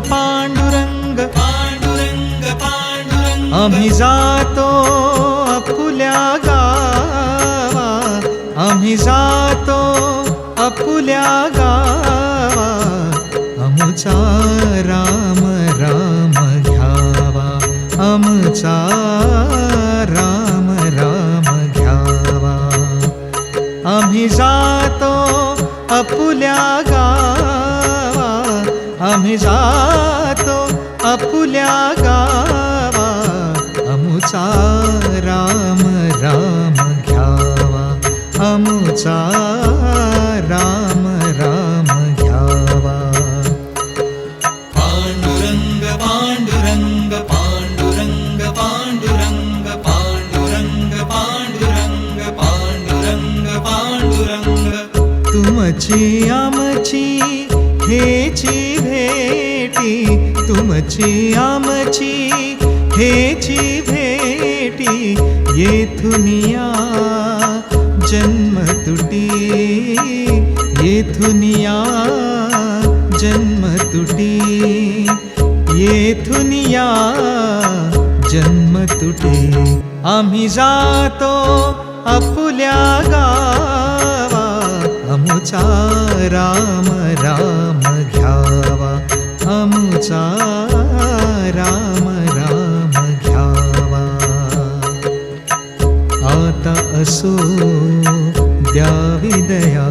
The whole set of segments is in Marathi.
पांडुरंग पांडुरंग पांडुरंग. आम्ही जातो अपुल्या गावा. आम्ही जातो अपुल्या गावा. आमचा राम राम घ्यावा. आमचा राम राम घ्यावा. आम्ही जातो अपुल्या गावा. आम्ही जातो अपुल्या गावा अमुचा राम राम घ्यावा. अमुचा राम राम घ्यावा. पांडुरंग पांडुरंग पांडुरंग पांडुरंग पांडुरंग पांडुरंग पांडुरंग पांडुरंग. तुमची आमची हेची तुमची आमची हेची भेटी येथुनिया जन्म तुटी येथुनिया जन्म तुटी येथुनिया जन्म तुटी आम्ही जातो अपुल्या गावा अमुचा राम राम. चा राम राम घ्यावा. आता असो द्यावी दया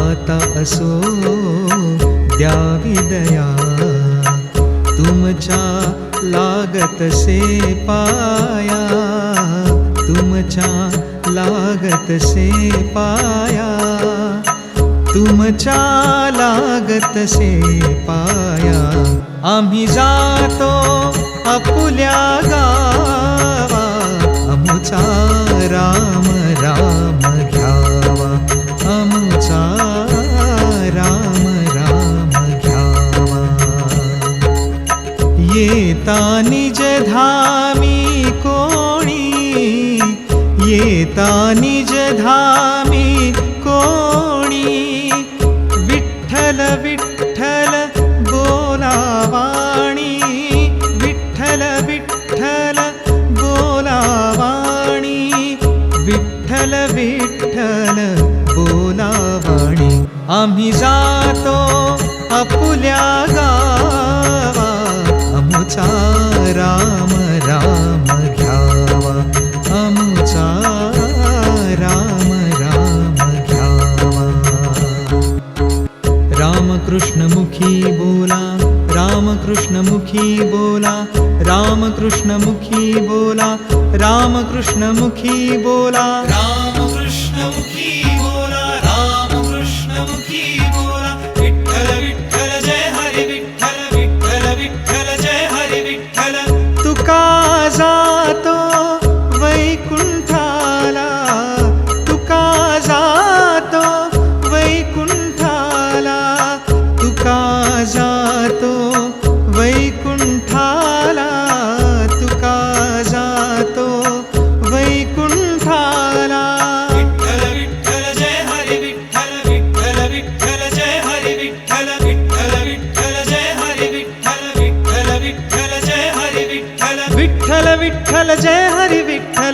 आता असो द्यावी दया. तुमच्या लागत से पाया तुमच्या लागत से पाया. तुमच्या लागत से पाया. आम्ही जातो आपुल्या गावा. आमचा राम राम घ्यावा. आमचा राम राम घ्यावा. येता निज धामी कोणी. येता निज धामी विठ्ठल बोलावाणी विठ्ठल विठ्ठल बोलावाणी विठ्ठल विठ्ठल बोलावाणी. आम्ही जातो अपुल्या गावा अमुचा रामकृष्णमुखी बोला रामकृष्णमुखी बोला रामकृष्णमुखी बोला रामकृष्णमुखी बोला। राम